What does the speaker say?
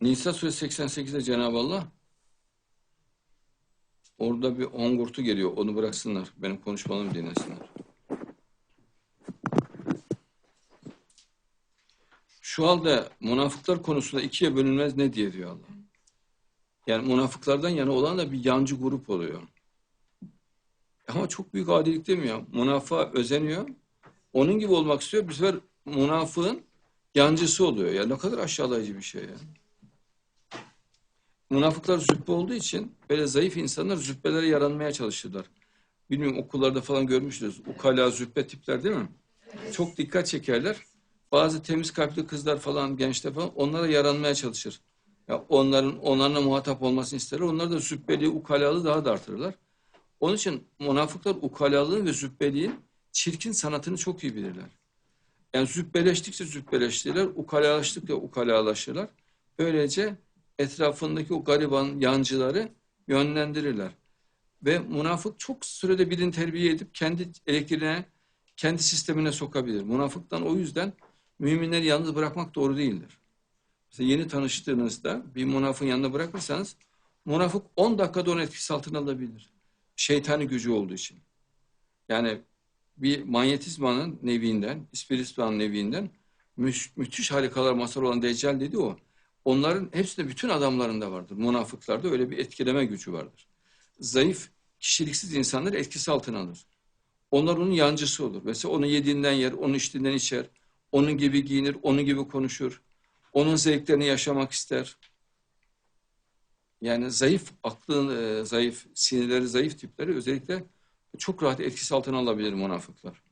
Nisa suresi 88'de Cenab-ı Allah orada bir hongurtu geliyor. Onu bıraksınlar. Benim konuşmalarımı dinlesinler. Şu halde münafıklar konusunda ikiye bölünmez ne diye diyor Allah. Yani münafıklardan yana olan da bir yancı grup oluyor. Ama çok büyük adilik demiyor. Münafığa özeniyor. Onun gibi olmak istiyor. Bu sefer münafığın yancısı oluyor. Ya ne kadar aşağılayıcı bir şey ya. Münafıklar züppe olduğu için böyle zayıf insanlar züppelere yaranmaya çalışırlar. Bilmiyorum okullarda falan görmüşsünüz. Ukala züppe tipler değil mi? Çok dikkat çekerler. Bazı temiz kalpli kızlar falan, gençler falan onlara yaranmaya çalışır. Ya onların onlarla muhatap olmasını isterler. Onlar da züppeliği, ukalalığı daha da artırırlar. Onun için münafıklar ukalalığın ve züppeliğin çirkin sanatını çok iyi bilirler. Yani züppeleştikçe züppeleştirirler, ukalalaştıkça ukalalaşırlar. Böylece etrafındaki o gariban yancıları yönlendirirler. Ve münafık çok sürede birini terbiye edip kendi elektriğine, kendi sistemine sokabilir. Münafıktan o yüzden müminleri yalnız bırakmak doğru değildir. Mesela yeni tanıştığınızda bir münafığın yanına bırakırsanız münafık 10 dakikada onun etkisi altına alabilir. Şeytani gücü olduğu için. Yani bir manyetizmanın neviinden, spiritüanın neviinden mü müthiş harikalar masal olan Deccal dedi o. Onların hepsinde bütün adamlarında vardır. Münafıklarda öyle bir etkileme gücü vardır. Zayıf, kişiliksiz insanları etkisi altına alır. Onlar onun yancısı olur. Mesela onu yediğinden yer, onun içtiğinden içer. Onun gibi giyinir, onun gibi konuşur. Onun zevklerini yaşamak ister. Yani zayıf, aklın e, zayıf, sinirleri zayıf tipleri özellikle çok rahat etkisi altına alabilir münafıklar.